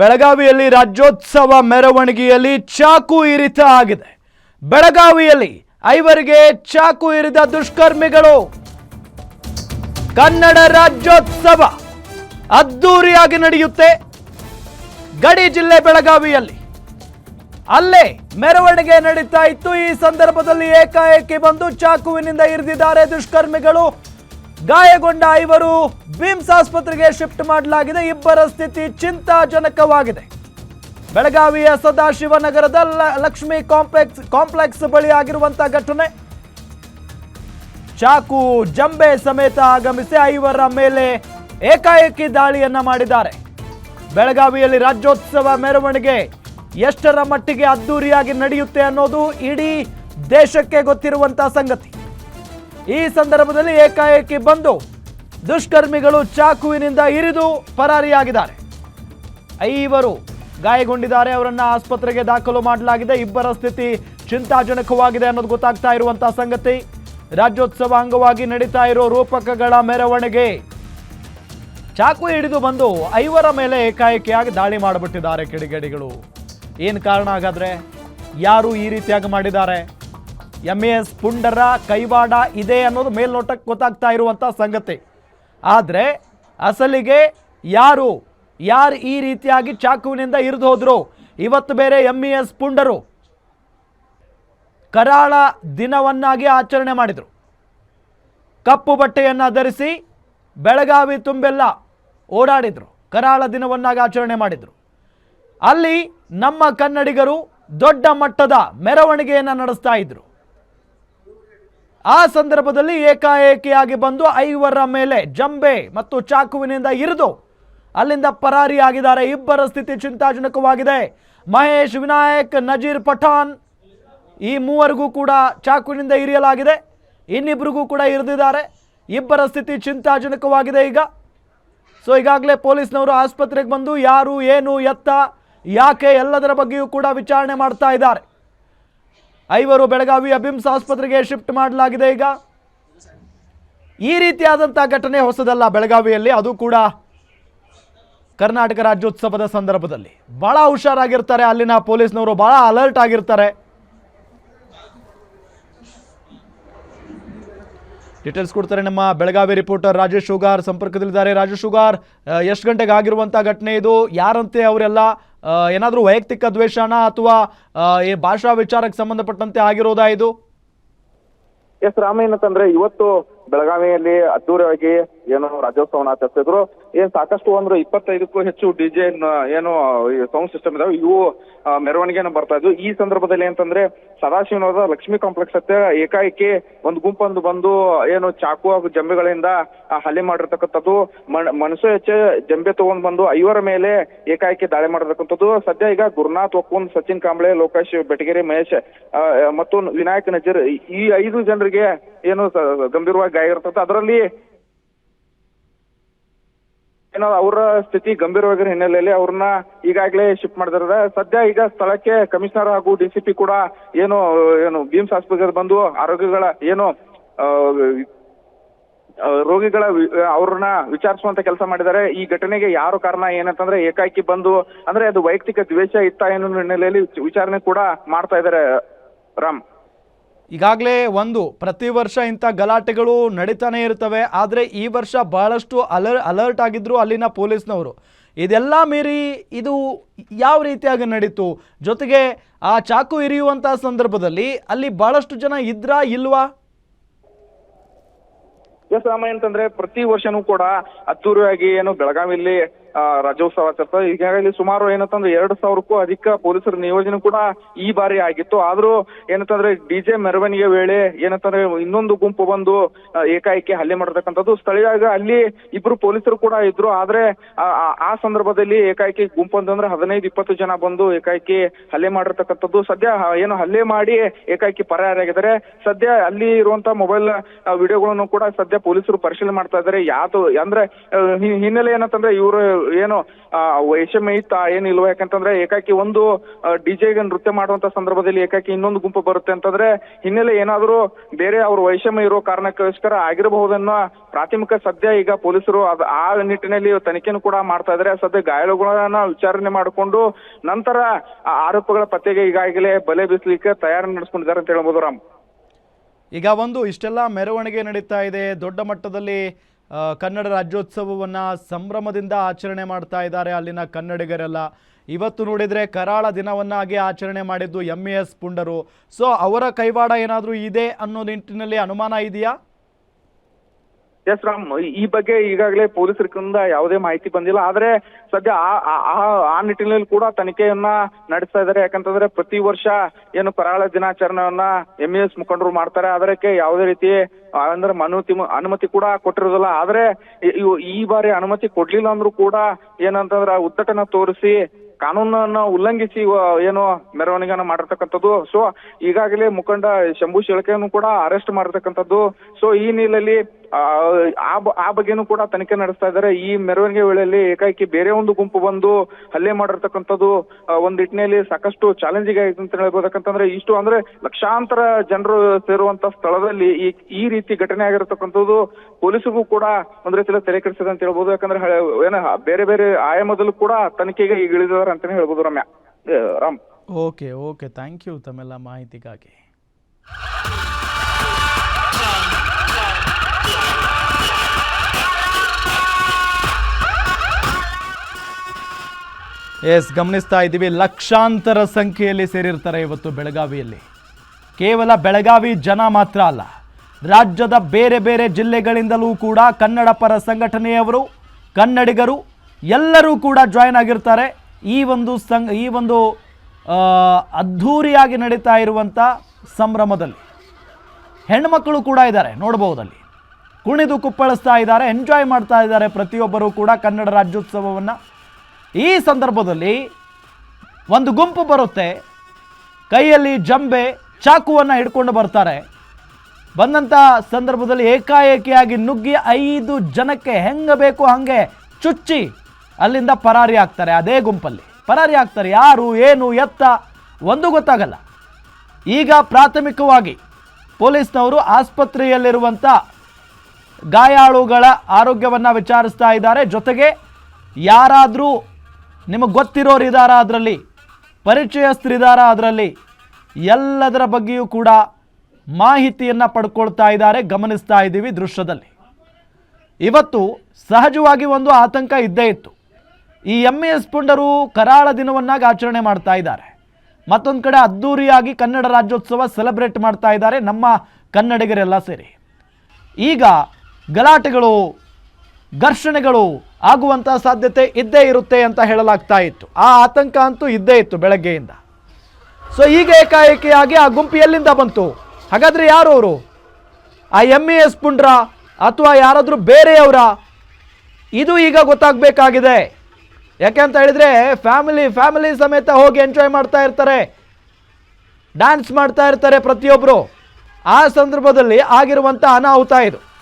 ಬೆಳಗಾವಿಯಲ್ಲಿ ರಾಜ್ಯೋತ್ಸವ ಮೆರವಣಿಗೆಯಲ್ಲಿ ಚಾಕು ಇರಿತ ಆಗಿದೆ. ಬೆಳಗಾವಿಯಲ್ಲಿ ಐವರಿಗೆ ಚಾಕು ಇರಿದ ದುಷ್ಕರ್ಮಿಗಳು. ಕನ್ನಡ ರಾಜ್ಯೋತ್ಸವ ಅದ್ದೂರಿಯಾಗಿ ನಡೆಯುತ್ತೆ. ಗಡಿ ಜಿಲ್ಲೆ ಬೆಳಗಾವಿಯಲ್ಲಿ. ಅಲ್ಲೇ ಮೆರವಣಿಗೆ ನಡೀತಾ ಇತ್ತು. ಈ ಸಂದರ್ಭದಲ್ಲಿ ಏಕಾಏಕಿ ಬಂದು ಚಾಕುವಿನಿಂದ ಇರಿದಿದ್ದಾರೆ ದುಷ್ಕರ್ಮಿಗಳು. ಗಾಯಗೊಂಡ ಐವರು ಬಿಮ್ಸ್ ಆಸ್ಪತ್ರೆಗೆ ಶಿಫ್ಟ್ ಮಾಡಲಾಗಿದೆ. ಇಬ್ಬರ ಸ್ಥಿತಿ ಚಿಂತಾಜನಕವಾಗಿದೆ. ಬೆಳಗಾವಿಯ ಸದಾಶಿವನಗರದ ಲಕ್ಷ್ಮಿ ಕಾಂಪ್ಲೆಕ್ಸ್ ಕಾಂಪ್ಲೆಕ್ಸ್ ಬಳಿ ಆಗಿರುವಂತಹ ಘಟನೆ. ಚಾಕು ಜಂಬೆ ಸಮೇತ ಆಗಮಿಸಿ ಐವರ ಮೇಲೆ ಏಕಾಏಕಿ ದಾಳಿಯನ್ನ ಮಾಡಿದ್ದಾರೆ. ಬೆಳಗಾವಿಯಲ್ಲಿ ರಾಜ್ಯೋತ್ಸವ ಮೆರವಣಿಗೆ ಎಷ್ಟರ ಮಟ್ಟಿಗೆ ಅದ್ದೂರಿಯಾಗಿ ನಡೆಯುತ್ತೆ ಅನ್ನೋದು ಇಡೀ ದೇಶಕ್ಕೆ ಗೊತ್ತಿರುವಂತಹ ಸಂಗತಿ. ಈ ಸಂದರ್ಭದಲ್ಲಿ ಏಕಾಏಕಿ ಬಂದು ದುಷ್ಕರ್ಮಿಗಳು ಚಾಕುವಿನಿಂದ ಇರಿದು ಪರಾರಿಯಾಗಿದ್ದಾರೆ. ಐವರು ಗಾಯಗೊಂಡಿದ್ದಾರೆ, ಅವರನ್ನ ಆಸ್ಪತ್ರೆಗೆ ದಾಖಲು ಮಾಡಲಾಗಿದೆ. ಇಬ್ಬರ ಸ್ಥಿತಿ ಚಿಂತಾಜನಕವಾಗಿದೆ ಅನ್ನೋದು ಗೊತ್ತಾಗ್ತಾ ಇರುವಂತಹ ಸಂಗತಿ. ರಾಜ್ಯೋತ್ಸವ ಅಂಗವಾಗಿ ನಡೀತಾ ಇರೋ ರೂಪಕಗಳ ಮೆರವಣಿಗೆ. ಚಾಕು ಹಿಡಿದು ಬಂದು ಐವರ ಮೇಲೆ ಏಕಾಏಕಿಯಾಗಿ ದಾಳಿ ಮಾಡಿಬಿಟ್ಟಿದ್ದಾರೆ ಕಿಡಿಗೇಡಿಗಳು. ಏನು ಕಾರಣ ಹಾಗಾದರೆ? ಯಾರು ಈ ರೀತಿಯಾಗಿ ಮಾಡಿದ್ದಾರೆ? ಎಂ ಎಸ್ ಪುಂಡರ ಕೈವಾಡ ಇದೆ ಅನ್ನೋದು ಮೇಲ್ನೋಟಕ್ಕೆ ಗೊತ್ತಾಗ್ತಾ ಇರುವಂಥ ಸಂಗತಿ. ಆದರೆ ಅಸಲಿಗೆ ಯಾರು ಯಾರು ಈ ರೀತಿಯಾಗಿ ಚಾಕುವಿನಿಂದ ಇರಿದು ಹೋದರು? ಇವತ್ತು ಬೇರೆ ಎಂ ಇ ಎಸ್ ಪುಂಡರು ಕರಾಳ ದಿನವನ್ನಾಗಿ ಆಚರಣೆ ಮಾಡಿದರು. ಕಪ್ಪು ಬಟ್ಟೆಯನ್ನು ಧರಿಸಿ ಬೆಳಗಾವಿ ತುಂಬೆಲ್ಲ ಓಡಾಡಿದರು, ಕರಾಳ ದಿನವನ್ನಾಗಿ ಆಚರಣೆ ಮಾಡಿದರು. ಅಲ್ಲಿ ನಮ್ಮ ಕನ್ನಡಿಗರು ದೊಡ್ಡ ಮಟ್ಟದ ಮೆರವಣಿಗೆಯನ್ನು ನಡೆಸ್ತಾ ಇದ್ರು. ಆ ಸಂದರ್ಭದಲ್ಲಿ ಏಕಾಏಕಿಯಾಗಿ ಬಂದು ಐವರ ಮೇಲೆ ಜಂಬೆ ಮತ್ತು ಚಾಕುವಿನಿಂದ ಇರಿದು ಅಲ್ಲಿಂದ ಪರಾರಿಯಾಗಿದ್ದಾರೆ ಇಬ್ಬರ ಸ್ಥಿತಿ ಚಿಂತಾಜನಕವಾಗಿದೆ. ಮಹೇಶ್, ವಿನಾಯಕ್, ನಜೀರ್ ಪಠಾನ್ ಈ ಮೂವರಿಗೂ ಕೂಡ ಚಾಕುವಿನಿಂದ ಇರಿಯಲಾಗಿದೆ. ಇನ್ನಿಬ್ಬರಿಗೂ ಕೂಡ ಇರಿದಿದ್ದಾರೆ. ಇಬ್ಬರ ಸ್ಥಿತಿ ಚಿಂತಾಜನಕವಾಗಿದೆ ಈಗ. ಸೊ ಈಗಾಗಲೇ ಪೊಲೀಸ್ನವರು ಆಸ್ಪತ್ರೆಗೆ ಬಂದು ಯಾರು, ಏನು, ಎತ್ತ, ಯಾಕೆ ಎಲ್ಲದರ ಬಗ್ಗೆಯೂ ಕೂಡ ವಿಚಾರಣೆ ಮಾಡ್ತಾ ಇದ್ದಾರೆ. ಐವರು ಬೆಳಗಾವಿ ಅಭಿಮ್ಸ್ ಆಸ್ಪತ್ರೆಗೆ ಶಿಫ್ಟ್ ಮಾಡಲಾಗಿದೆ ಈಗ. ಈ ರೀತಿಯಾದಂಥ ಘಟನೆ ಹೊಸದಲ್ಲ ಬೆಳಗಾವಿಯಲ್ಲಿ, ಅದು ಕೂಡ ಕರ್ನಾಟಕ ರಾಜ್ಯೋತ್ಸವದ ಸಂದರ್ಭದಲ್ಲಿ. ಭಾಳ ಹುಷಾರಾಗಿರ್ತಾರೆ, ಅಲ್ಲಿನ ಪೊಲೀಸ್ನವರು ಭಾಳ ಅಲರ್ಟ್ ಆಗಿರ್ತಾರೆ. ಡೀಟೇಲ್ಸ್ ಕೊಡ್ತಾರೆ ನಮ್ಮ ಬೆಳಗಾವಿ ರಿಪೋರ್ಟರ್ ರಾಜೇಶ್ ಶುಗಾರ್, ಸಂಪರ್ಕದಲ್ಲಿದ್ದಾರೆ. ರಾಜೇಶ್ ಶುಗಾರ್ ಎಷ್ಟು ಗಂಟೆಗೆ ಆಗಿರುವಂಥ ಘಟನೆ ಇದು? ಯಾರಂತೆ ಅವರೆಲ್ಲ? ಏನಾದರೂ ವೈಯಕ್ತಿಕ ದ್ವೇಷನ ಅಥವಾ ಈ ಭಾಷಾ ವಿಚಾರಕ್ಕೆ ಸಂಬಂಧಪಟ್ಟಂತೆ ಆಗಿರೋದಾ ಇದು? ಎಸ್ ರಾಮ ಏನಂತಂದ್ರೆ ಇವತ್ತು ಬೆಳಗಾವಿಯಲ್ಲಿ ಅದ್ದೂರಿಯಾಗಿ ಏನು ರಾಜ್ಯೋತ್ಸವನ ಆಚರಿಸಿದ್ರು. ಏನ್ ಸಾಕಷ್ಟು ಅಂದ್ರೆ ಇಪ್ಪತ್ತೈದಕ್ಕೂ ಹೆಚ್ಚು ಡಿಜೆ ಏನು ಸೌಂಡ್ ಸಿಸ್ಟಮ್ ಇದಾವೆ, ಇವು ಮೆರವಣಿಗೆನ ಬರ್ತಾ ಇದ್ವು. ಈ ಸಂದರ್ಭದಲ್ಲಿ ಅಂತಂದ್ರೆ ಸದಾಶಿವನಗರದ ಲಕ್ಷ್ಮಿ ಕಾಂಪ್ಲೆಕ್ಸ್ ಹತ್ತಿರ ಏಕಾಏಕಿ ಒಂದು ಗುಂಪೊಂದು ಬಂದು, ಏನು ಚಾಕು ಹಾಗೂ ಜಂಬೆಗಳಿಂದ ಹಲ್ಲೆ ಮಾಡಿರ್ತಕ್ಕಂಥದ್ದು. ಮನಸ್ಸು ಹೆಚ್ಚೆ ಜಂಬೆ ತಗೊಂಡ್ ಬಂದು ಐವರ ಮೇಲೆ ಏಕಾಏಕಿ ದಾಳಿ ಮಾಡಿರ್ತಕ್ಕಂಥದ್ದು. ಸದ್ಯ ಈಗ ಗುರುನಾಥ್ ಒಕ್ಕೂನ್, ಸಚಿನ್ ಕಾಂಬ್ಳೆ, ಲೋಕೇಶ್ ಬೆಟಗೇರಿ, ಮಹೇಶ್ ಮತ್ತು ವಿನಾಯಕ್ ನಜರ್ ಈ ಐದು ಜನರಿಗೆ ಏನು ಗಂಭೀರವಾಗಿ ಗಾಯ ಇರ್ತದೆ. ಅದರಲ್ಲಿ ಏನೋ ಅವರ ಸ್ಥಿತಿ ಗಂಭೀರವಾಗಿರೋ ಹಿನ್ನೆಲೆಯಲ್ಲಿ ಅವ್ರನ್ನ ಈಗಾಗಲೇ ಶಿಫ್ಟ್ ಮಾಡಿದಾರೆ ಸದ್ಯ ಈಗ ಸ್ಥಳಕ್ಕೆ ಕಮಿಷನರ್ ಹಾಗೂ ಡಿಸಿಪಿ ಕೂಡ ಏನು ಏನು ಬೀಮ್ಸ್ ಆಸ್ಪತ್ರೆಗೆ ಬಂದು ಆರೋಗ್ಯಗಳ ಏನು ರೋಗಿಗಳ ಅವ್ರನ್ನ ವಿಚಾರಿಸುವಂತ ಕೆಲಸ ಮಾಡಿದ್ದಾರೆ. ಈ ಘಟನೆಗೆ ಯಾರು ಕಾರಣ ಏನಂತಂದ್ರೆ ಏಕಾಏಕಿ ಬಂದು, ಅಂದ್ರೆ ಅದು ವೈಯಕ್ತಿಕ ದ್ವೇಷ ಇತ್ತ ಏನೋ ಹಿನ್ನೆಲೆಯಲ್ಲಿ ವಿಚಾರಣೆ ಕೂಡ ಮಾಡ್ತಾ ಇದ್ದಾರೆ, ರಾಮ್. ಈಗಾಗಲೇ ಒಂದು, ಪ್ರತಿ ವರ್ಷ ಇಂಥ ಗಲಾಟೆಗಳು ನಡೀತಾನೆ ಇರ್ತವೆ, ಆದರೆ ಈ ವರ್ಷ ಬಹಳಷ್ಟು ಅಲರ್, ಅಲರ್ಟ್ ಆಗಿದ್ದರು ಅಲ್ಲಿನ ಪೊಲೀಸ್ನವರು. ಇದೆಲ್ಲ ಮೀರಿ ಇದು ಯಾವ ರೀತಿಯಾಗಿ ನಡೀತು? ಜೊತೆಗೆ ಆ ಚಾಕು ಇರಿಯುವಂಥ ಸಂದರ್ಭದಲ್ಲಿ ಅಲ್ಲಿ ಬಹಳಷ್ಟು ಜನ ಇದ್ರಾ ಇಲ್ವಾ? ಎಸ್ ಅಂತಂದ್ರೆ ಪ್ರತಿ ವರ್ಷನೂ ಕೂಡ ಅದ್ದೂರಿಯಾಗಿ ಏನು ಬೆಳಗಾವಿಯಲ್ಲಿ ರಾಜ್ಯೋತ್ಸವ ಆಚರಿಸ್ತಾರೆ. ಈಗಾಗಲೇ ಸುಮಾರು ಏನಂತಂದ್ರೆ ಎರಡು ಸಾವಿರಕ್ಕೂ ಅಧಿಕ ಪೊಲೀಸರ ನಿಯೋಜನೆ ಕೂಡ ಈ ಬಾರಿ ಆಗಿತ್ತು. ಆದ್ರೂ ಏನಂತಂದ್ರೆ ಡಿಜೆ ಮೆರವಣಿಗೆ ವೇಳೆ ಏನಂತಂದ್ರೆ ಇನ್ನೊಂದು ಗುಂಪು ಬಂದು ಏಕಾಏಕಿ ಹಲ್ಲೆ ಮಾಡತಕ್ಕಂಥದ್ದು ಸ್ಥಳೀಯ ಅಲ್ಲಿ ಇಬ್ರು ಪೊಲೀಸರು ಕೂಡ ಇದ್ರು. ಆದ್ರೆ, ಆ- ಸಂದರ್ಭದಲ್ಲಿ ಏಕಾಏಕಿ ಗುಂಪು ಅಂತಂದ್ರೆ ಹದಿನೈದು, ಇಪ್ಪತ್ತು ಜನ ಬಂದು ಏಕಾಏಕಿ ಹಲ್ಲೆ ಮಾಡಿರ್ತಕ್ಕಂಥದ್ದು. ಸದ್ಯ ಏನು ಹಲ್ಲೆ ಮಾಡಿ ಏಕಾಏಕಿ ಪರಾರಿಯಾಗಿದ್ದಾರೆ ಸದ್ಯ ಅಲ್ಲಿ ಇರುವಂತಹ ಮೊಬೈಲ್ ವಿಡಿಯೋಗಳನ್ನು ಕೂಡ ಸದ್ಯ ಪೊಲೀಸರು ಪರಿಶೀಲನೆ ಮಾಡ್ತಾ ಇದ್ದಾರೆ. ಯಾವ್ದು ಅಂದ್ರೆ ಹಿನ್ನೆಲೆ ಏನಂತಂದ್ರೆ ಇವರು ಏನು ವೈಷಮ್ಯ ಇತ್ತ ಏನಿಲ್ವ? ಯಾಕಂತಂದ್ರೆ ಏಕಾಕಿ ಒಂದು ಡಿಜೆಗೆ ನೃತ್ಯ ಮಾಡುವಂತ ಸಂದರ್ಭದಲ್ಲಿ ಏಕಾಕಿ ಇನ್ನೊಂದು ಗುಂಪು ಬರುತ್ತೆ ಅಂತಂದ್ರೆ ಹಿನ್ನೆಲೆ ಏನಾದರೂ ಬೇರೆ ಅವ್ರ ವೈಷಮ್ಯ ಇರೋ ಕಾರಣಕ್ಕೋಸ್ಕರ ಆಗಿರಬಹುದನ್ನೋ ಪ್ರಾಥಮಿಕ ಸದ್ಯ ಈಗ ಪೊಲೀಸರು ಅದ್ ಆ ನಿಟ್ಟಿನಲ್ಲಿ ತನಿಖೆನೂ ಕೂಡ ಮಾಡ್ತಾ ಇದ್ದಾರೆ. ಸದ್ಯ ಗಾಯಾಳುಗಳನ್ನ ವಿಚಾರಣೆ ಮಾಡಿಕೊಂಡು ನಂತರ ಆರೋಪಗಳ ಪತ್ತೆಗೆ ಈಗಾಗಲೇ ಬಲೆ ಬೀಸಲಿಕ್ಕೆ ತಯಾರಿ ನಡೆಸ್ಕೊಂಡಿದ್ದಾರೆ ಅಂತ ಹೇಳ್ಬೋದು ರಾಮ್. ಈಗ ಒಂದು ಇಷ್ಟೆಲ್ಲ ಮೆರವಣಿಗೆ ನಡೀತಾ ಇದೆ. ದೊಡ್ಡ ಮಟ್ಟದಲ್ಲಿ ಕನ್ನಡ ರಾಜ್ಯೋತ್ಸವವನ್ನು ಸಂಭ್ರಮದಿಂದ ಆಚರಣೆ ಮಾಡ್ತಾ ಇದ್ದಾರೆ ಅಲ್ಲಿನ ಕನ್ನಡಿಗರೆಲ್ಲ. ಇವತ್ತು ನೋಡಿದರೆ ಕರಾಳ ದಿನವನ್ನಾಗಿ ಆಚರಣೆ ಮಾಡಿದ್ದು ಎಂ ಎಸ್ ಪುಂಡರು. ಸೊ ಅವರ ಕೈವಾಡ ಏನಾದರೂ ಇದೆ ಅನ್ನೋ ನಿಟ್ಟಿನಲ್ಲಿ ಅನುಮಾನ ಇದೆಯಾ? ಎಸ್ ರಾಮ್ ಈ ಬಗ್ಗೆ ಈಗಾಗಲೇ ಪೊಲೀಸರಿಂದ ಯಾವುದೇ ಮಾಹಿತಿ ಬಂದಿಲ್ಲ. ಆದ್ರೆ ಸದ್ಯ ಆ- ನಿಟ್ಟಿನಲ್ಲಿ ಕೂಡ ತನಿಖೆಯನ್ನ ನಡೆಸ್ತಾ ಇದ್ದಾರೆ. ಯಾಕಂತಂದ್ರೆ ಪ್ರತಿ ವರ್ಷ ಏನು ಕರಾಳ ದಿನಾಚರಣೆಯನ್ನ ಎಂ ಎಸ್ ಮುಖಂಡರು ಮಾಡ್ತಾರೆ. ಅದಕ್ಕೆ ಯಾವುದೇ ರೀತಿ ಅಂದ್ರೆ ಅನುಮತಿ ಅನುಮತಿ ಕೂಡ ಕೊಟ್ಟಿರೋದಿಲ್ಲ ಆದ್ರೆ ಈ- ಬಾರಿ ಅನುಮತಿ ಕೊಡ್ಲಿಲ್ಲ ಅಂದ್ರೂ ಕೂಡ ಏನಂತಂದ್ರ ಉದ್ದಟನ ತೋರಿಸಿ, ಕಾನೂನನ್ನ ಉಲ್ಲಂಘಿಸಿ ಏನು ಮೆರವಣಿಗೆಯನ್ನ ಮಾಡಿರ್ತಕ್ಕಂಥದ್ದು. ಸೊ ಈಗಾಗಲೇ ಮುಖಂಡ ಶಂಭು ಶೆಳಕೆಯನ್ನು ಕೂಡ ಅರೆಸ್ಟ್ ಮಾಡಿರ್ತಕ್ಕಂಥದ್ದು. ಸೊ ಈ ನಿಟ್ಟಿನಲ್ಲಿ ಆ, ಬ- ಆ ಬಗ್ಗೆನೂ ಕೂಡ ತನಿಖೆ ನಡೆಸ್ತಾ ಇದ್ದಾರೆ. ಈ ಮೆರವಣಿಗೆ ವೇಳೆಯಲ್ಲಿ ಏಕಾಏಕಿ ಬೇರೆ ಒಂದು ಗುಂಪು ಬಂದು ಹಲ್ಲೆ ಮಾಡಿರ್ತಕ್ಕಂಥದ್ದು ಒಂದ್ ಸಾಕಷ್ಟು ಚಾಲೆಂಜಿಂಗ್ ಆಯ್ತು ಅಂತ ಹೇಳ್ಬೋದು. ಯಾಕಂತಂದ್ರೆ ಇಷ್ಟು ಅಂದ್ರೆ ಲಕ್ಷಾಂತರ ಜನರು ಸೇರುವಂತ ಸ್ಥಳದಲ್ಲಿ ಈ ಈ ರೀತಿ ಘಟನೆ ಆಗಿರತಕ್ಕಂಥದ್ದು ಪೊಲೀಸರಿಗೂ ಕೂಡ ಒಂದ್ ರೀತಿಯಲ್ಲಿ ಕೆಡಿಸಿದೆ ಅಂತ ಹೇಳ್ಬೋದು. ಯಾಕಂದ್ರೆ ಏನ ಬೇರೆ ಬೇರೆ ಆಯಾಮದಲ್ಲೂ ಕೂಡ ತನಿಖೆಗೆ ಈಗ ಇಳಿದಿದ್ದಾರೆ ಅಂತಾನೆ ಹೇಳ್ಬೋದು Ramya. Ram. Okay okay. Thank you ತಮ್ಮೆಲ್ಲ ಮಾಹಿತಿಗಾಗಿ. ಎಸ್, ಗಮನಿಸ್ತಾ ಇದ್ದೀವಿ. ಲಕ್ಷಾಂತರ ಸಂಖ್ಯೆಯಲ್ಲಿ ಸೇರಿರ್ತಾರೆ ಇವತ್ತು ಬೆಳಗಾವಿಯಲ್ಲಿ. ಕೇವಲ ಬೆಳಗಾವಿ ಜನ ಮಾತ್ರ ಅಲ್ಲ, ರಾಜ್ಯದ ಬೇರೆ ಬೇರೆ ಜಿಲ್ಲೆಗಳಿಂದಲೂ ಕೂಡ ಕನ್ನಡ ಪರ ಸಂಘಟನೆಯವರು, ಕನ್ನಡಿಗರು ಎಲ್ಲರೂ ಕೂಡ ಜಾಯ್ನ್ ಆಗಿರ್ತಾರೆ. ಈ ಒಂದು ಸಂಘ, ಈ ಒಂದು ಅದ್ಧೂರಿಯಾಗಿ ನಡೀತಾ ಇರುವಂಥ ಸಂಭ್ರಮದಲ್ಲಿ. ಹೆಣ್ಮಕ್ಕಳು ಕೂಡ ಇದ್ದಾರೆ ನೋಡ್ಬೋದಲ್ಲಿ ಕುಣಿದು ಕುಪ್ಪಳಿಸ್ತಾ ಇದ್ದಾರೆ ಎಂಜಾಯ್ ಮಾಡ್ತಾ ಇದ್ದಾರೆ ಪ್ರತಿಯೊಬ್ಬರೂ ಕೂಡ ಕನ್ನಡ ರಾಜ್ಯೋತ್ಸವವನ್ನು. ಈ ಸಂದರ್ಭದಲ್ಲಿ ಒಂದು ಗುಂಪು ಬರುತ್ತೆ. ಕೈಯಲ್ಲಿ ಜಂಬೆ ಚಾಕುವನ್ನು ಹಿಡ್ಕೊಂಡು ಬರ್ತಾರೆ. ಬಂದಂಥ ಸಂದರ್ಭದಲ್ಲಿ ಏಕಾಏಕಿಯಾಗಿ ನುಗ್ಗಿ ಐದು ಜನಕ್ಕೆ ಹೆಂಗೆ ಬೇಕು ಹಾಗೆ ಚುಚ್ಚಿ ಅಲ್ಲಿಂದ ಪರಾರಿ ಆಗ್ತಾರೆ ಅದೇ ಗುಂಪಲ್ಲಿ. ಪರಾರಿ ಆಗ್ತಾರೆ ಯಾರು, ಏನು, ಎತ್ತ ಒಂದು ಗೊತ್ತಾಗಲ್ಲ. ಈಗ ಪ್ರಾಥಮಿಕವಾಗಿ ಪೊಲೀಸ್ನವರು ಆಸ್ಪತ್ರೆಯಲ್ಲಿರುವಂಥ ಗಾಯಾಳುಗಳ ಆರೋಗ್ಯವನ್ನು ವಿಚಾರಿಸ್ತಾ ಇದ್ದಾರೆ. ಜೊತೆಗೆ ಯಾರಾದರೂ ನಿಮಗೆ ಗೊತ್ತಿರೋರು ಇದ್ದಾರ ಅದರಲ್ಲಿ ಪರಿಚಯಸ್ಥರಿದ್ದಾರ ಅದರಲ್ಲಿ, ಎಲ್ಲದರ ಬಗ್ಗೆಯೂ ಕೂಡ ಮಾಹಿತಿಯನ್ನು ಪಡ್ಕೊಳ್ತಾ ಇದ್ದಾರೆ, ಗಮನಿಸ್ತಾ ಇದ್ದೀವಿ ದೃಶ್ಯದಲ್ಲಿ. ಇವತ್ತು ಸಹಜವಾಗಿ ಒಂದು ಆತಂಕ ಇದ್ದೇ ಇತ್ತು. ಈ ಎಂ ಎಸ್ ಪುಂಡರು ಕರಾಳ ದಿನವನ್ನಾಗಿ ಆಚರಣೆ ಮಾಡ್ತಾ ಇದ್ದಾರೆ. ಮತ್ತೊಂದು ಕಡೆ ಅದ್ಧೂರಿಯಾಗಿ ಕನ್ನಡ ರಾಜ್ಯೋತ್ಸವ ಸೆಲೆಬ್ರೇಟ್ ಮಾಡ್ತಾ ಇದ್ದಾರೆ ನಮ್ಮ ಕನ್ನಡಿಗರೆಲ್ಲ ಸೇರಿ. ಈಗ ಗಲಾಟೆಗಳು, ಘರ್ಷಣೆಗಳು ಆಗುವಂಥ ಸಾಧ್ಯತೆ ಇದ್ದೇ ಇರುತ್ತೆ ಅಂತ ಹೇಳಲಾಗ್ತಾ ಇತ್ತು. ಆ ಆತಂಕ ಅಂತೂ ಇದ್ದೇ ಇತ್ತು ಬೆಳಗ್ಗೆಯಿಂದ. ಸೊ ಈಗ ಏಕಾಏಕಿಯಾಗಿ ಆ ಗುಂಪು ಎಲ್ಲಿಂದ ಬಂತು? ಹಾಗಾದ್ರೆ ಯಾರು ಅವರು? ಆ ಎಂ ಇ ಎಸ್ ಪುಂಡ್ರ ಅಥವಾ ಯಾರಾದರೂ ಬೇರೆಯವರ? ಇದು ಈಗ ಗೊತ್ತಾಗಬೇಕಾಗಿದೆ. ಯಾಕೆ ಅಂತ ಹೇಳಿದ್ರೆ ಫ್ಯಾಮಿಲಿ ಫ್ಯಾಮಿಲಿ ಸಮೇತ ಹೋಗಿ ಎಂಜಾಯ್ ಮಾಡ್ತಾ ಇರ್ತಾರೆ. ಡ್ಯಾನ್ಸ್ ಮಾಡ್ತಾ ಇರ್ತಾರೆ ಪ್ರತಿಯೊಬ್ಬರು ಆ ಸಂದರ್ಭದಲ್ಲಿ ಆಗಿರುವಂಥ ಅನಾಹುತ ಇದು.